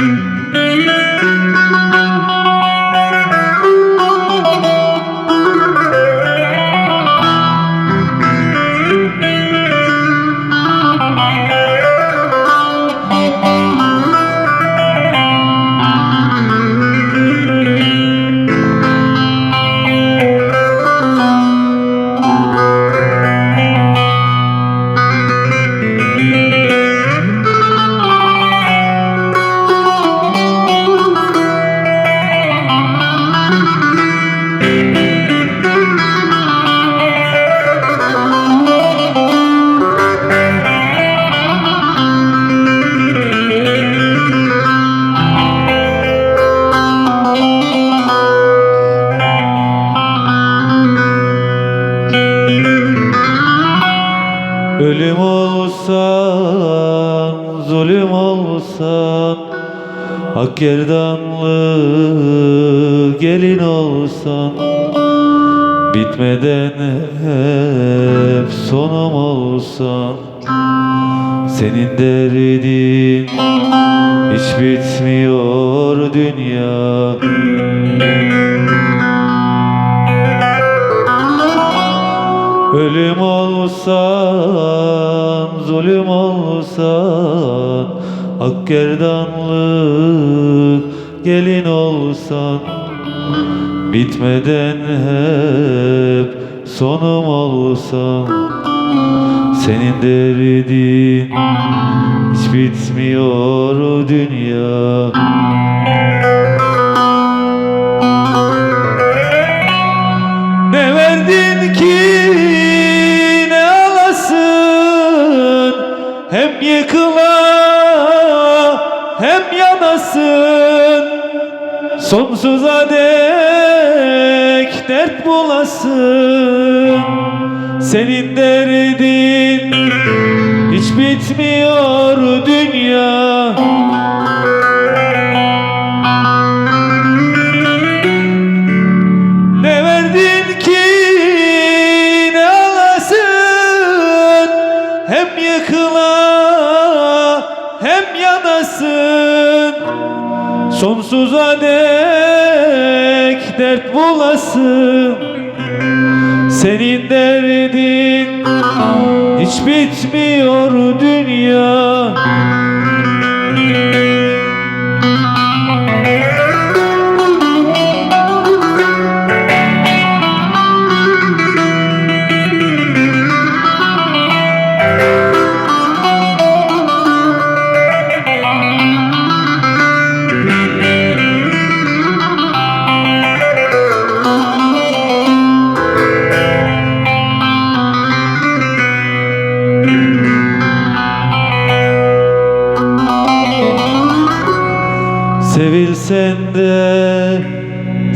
Ölüm zulüm olsan Hak gerdanlı gelin olsan Bitmeden hep sonum olsan Senin derdin hiç bitmiyor dünya. Ölüm olsan, zulüm olsan Ak gerdanlı gelin olsan Bitmeden hep sonum olsan Senin derdin hiç bitmiyor dünya Sonsuza dek dert bulasın. Senin derdin hiç bitmiyor dünya Sonsuza dek dert bulasın. Senin derdin hiç bitmiyor dünya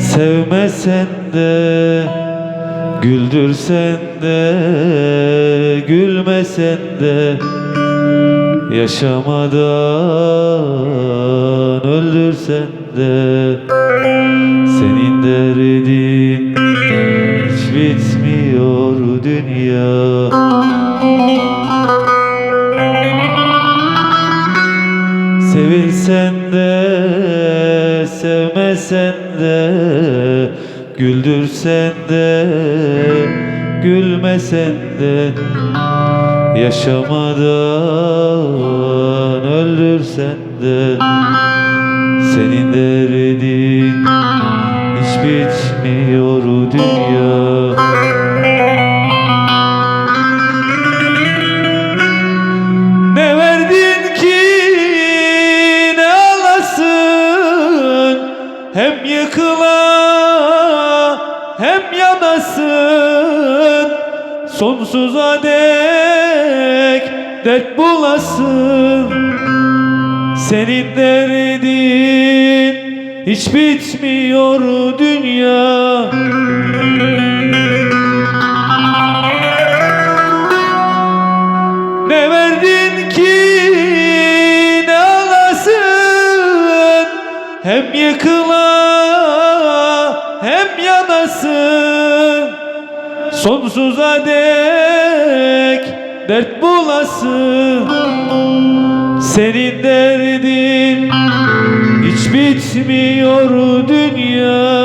sevmesen de Güldürsen de gülmesen de Yaşamadan öldürsen de sevmesen de Güldürsen de gülmesen de Yaşamadan öldürsen de Senin derdin Hem yıkıla hem yanasın. Sonsuza dek dert bulasın. Senin derdin hiç bitmiyor dünya Sonsuza dek dert bulasın. Senin derdin hiç bitmiyor dünya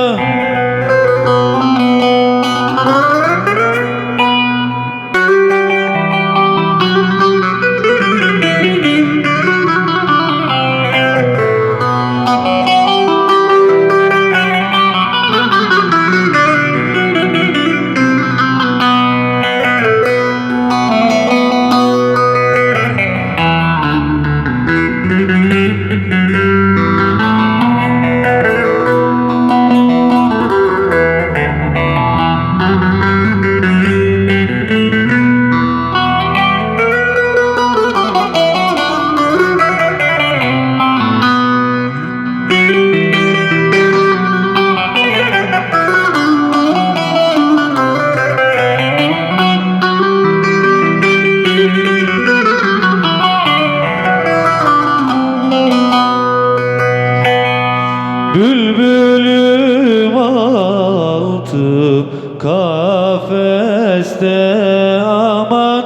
aman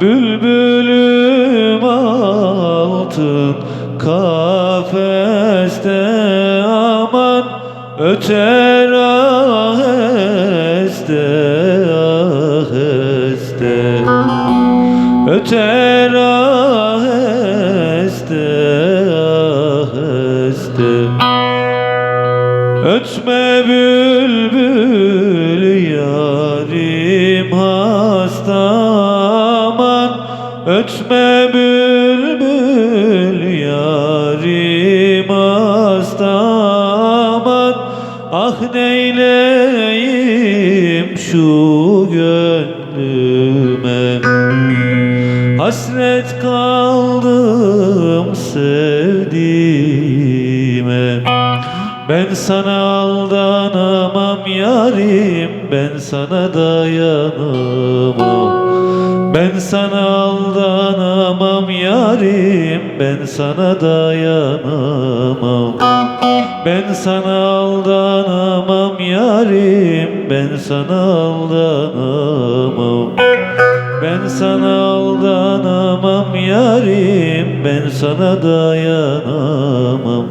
Bülbülüm altın kafeste aman Öter aheste aheste. Öter aheste aheste. Ötme bülbül yarim Ötme bülbül yarim hasta aman Ah neyleyim şu gönlüme? Hasret kaldım sevdiğime. Ben sana aldanamam yarim Ben sana dayanamam Ben sana aldanamam yarim Ben sana dayanamam. Ben sana aldanamam yarim Ben sana aldanamam. Ben sana aldanamam yarim Ben sana dayanamam